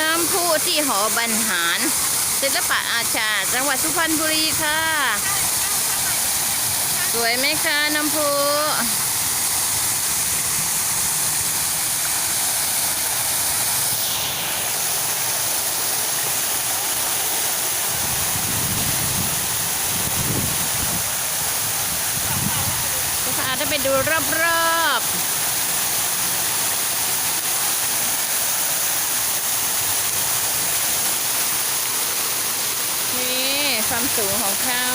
น้ำพุที่หอบรรหารศิลปะอาชา จังหวัดสุพรรณบุรีค่ะ สวยไหมคะน้ำพุจะพาท่านไปดูรอบๆ นี่ ความสูงของเขา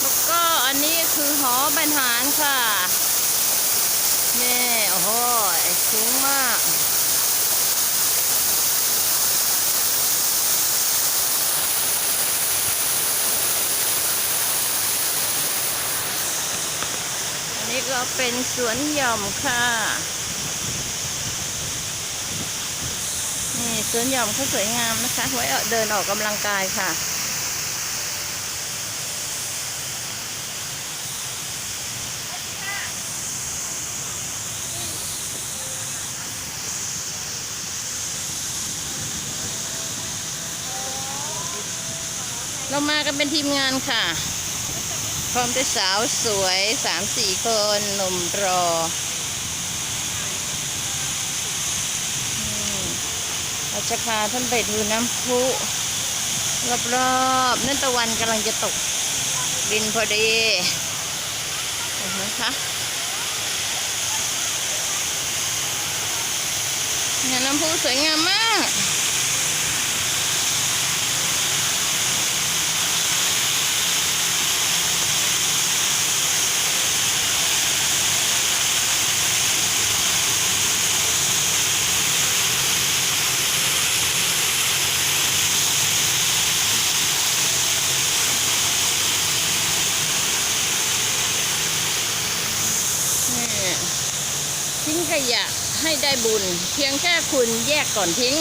แล้วก็อันนี้คือหอบรรหารค่ะนี่โอ้โหสูงมากอันนี้ก็เป็นสวนหย่อมค่ะ นี่ สวนหย่อมเขาสวยงามนะคะ ไว้เดินออกกำลังกายค่ะ เรามากันเป็นทีมงานค่ะ พร้อมด้วยสาวสวยสามสี่คนหนุ่มรออื เราจะพาท่านไปดูน้ำพุรอบๆนั่นตะวันกำลังจะตกดินพอดีเห็นไหมคะเนี่ยน้ำพุสวยงามมาก นี่ทิ้ง ขยะให้ได้บุญ เพียงแค่คุณแยกก่อนทิ้ง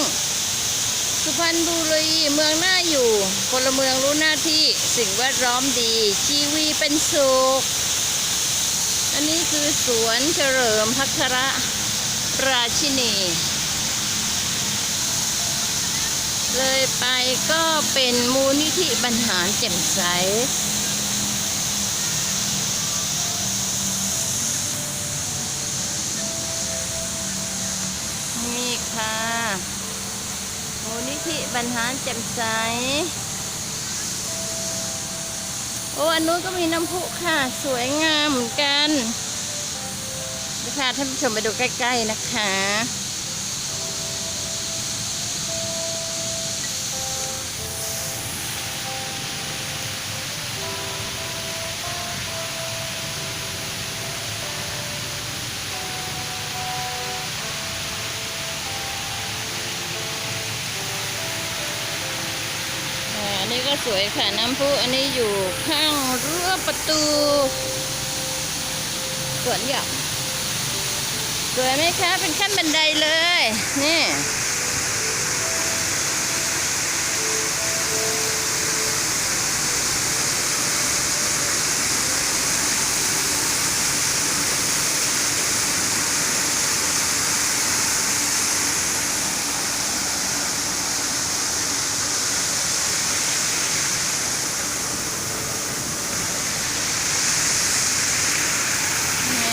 สุพรรณบุรีเมืองน่าอยู่พลเมืองรู้หน้าที่สิ่งแวดล้อมดี ชีวีเป็นสุขอันนี้คือสวนเฉลิมพัคระราชินี เลยไปก็เป็นมูลนิธิบรรหารแจ่มใส มูลนิธิบรรหารแจ่มใส โอ้อันนู้นก็มีน้ำพุค่ะ สวยงามเหมือนกันนะคะท่านผู้ชมไปดูใกล้ ๆ นะคะ นนี้ก็สวยค่ะน้ำพุอันนี้อยู่ข้างรั้วประตูสวนหยอมสวยไหมคะ เป็นขั้นบันไดเลย นี่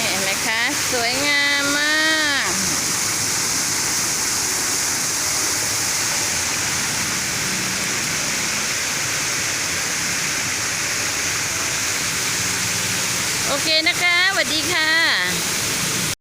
เห็นไหมคะ สวยงามมากโอเคนะคะสวัสดีค่ะ